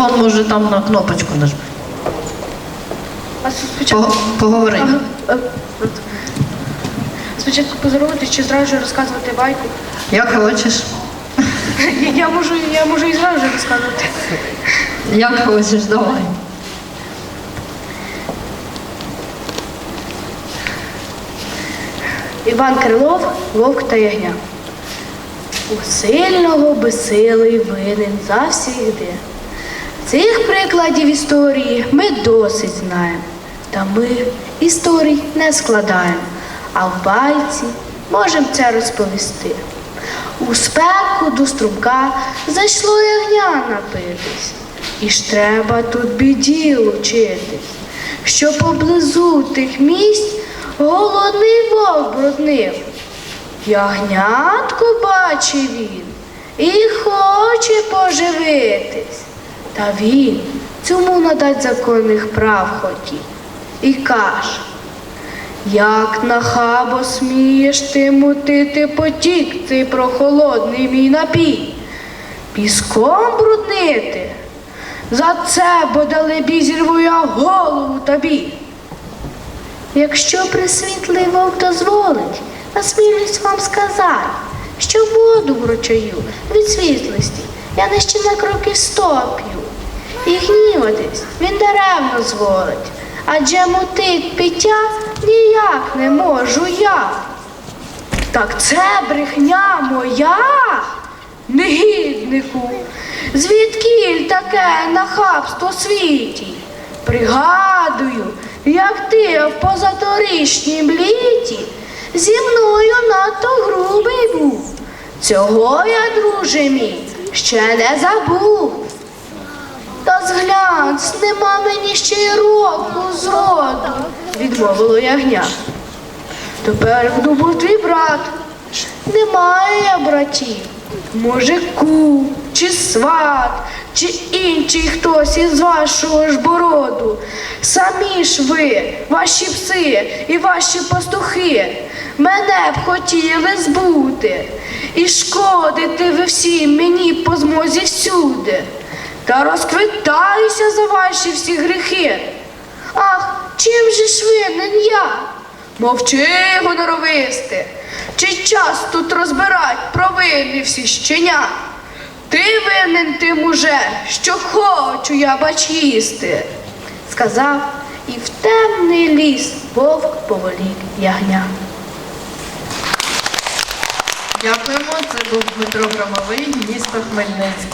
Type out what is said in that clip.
телефон, може там на кнопочку нажми. А спочатку. По- Поговори. Ага, е. Спочатку поздороватися чи зразу розказувати байку. Як хочеш. Я- Я можу, я можу і зразу розказувати. Як хочеш, давай. Іван Крилов, вовк та ягня. У сильного безсилий винен завсігди. Цих прикладів історії ми досить знаємо. Та ми історій не складаємо, а в байці можемо це розповісти. У спеку до струмка зайшло ягня напитись. І ж треба тут біді учитись, що поблизу тих місць голодний вовк бруднив. Ягнятку бачив він і хоче поживитись. Та він цьому надать законних прав хотів і каже, як нахабо смієш ти мутити потік цей прохолодний мій напій, піском бруднити. За це бодалебі зірву я голову тобі. Якщо присвітлий вовк дозволить, насмілюсь вам сказати, що воду в ручаю від світлості я не ще на кроки сто п'ю. І гніватись він даремно зволить, адже мутить пиття ніяк не можу я. Так це брехня моя, негіднику. Звідкіль таке нахабство світі? Пригадую, як ти в позаторічнім літі зі мною надто грубий був. Цього я, друже мій, ще не забув. Та зглянь, нема мені ще й року з рота, відмовило ягня. Тепер в твій брат. Немає братів. Може, ку, чи сват, чи інший хтось із вашого ж бороду. Самі ж ви, ваші пси і ваші пастухи, мене б хотіли збути. І шкодити ви всім мені по змозі всюди. Та розквитаюся за ваші всі гріхи. Ах, чим же ж винен я? Мовчи, гоноровисти, чи час тут розбирать провини всі щеня? Ти винен тим уже, що хочу я бач їсти, сказав, і в темний ліс вовк поволік ягня. Дякуємо. Це був Дмитро Громовий, місто Хмельницький.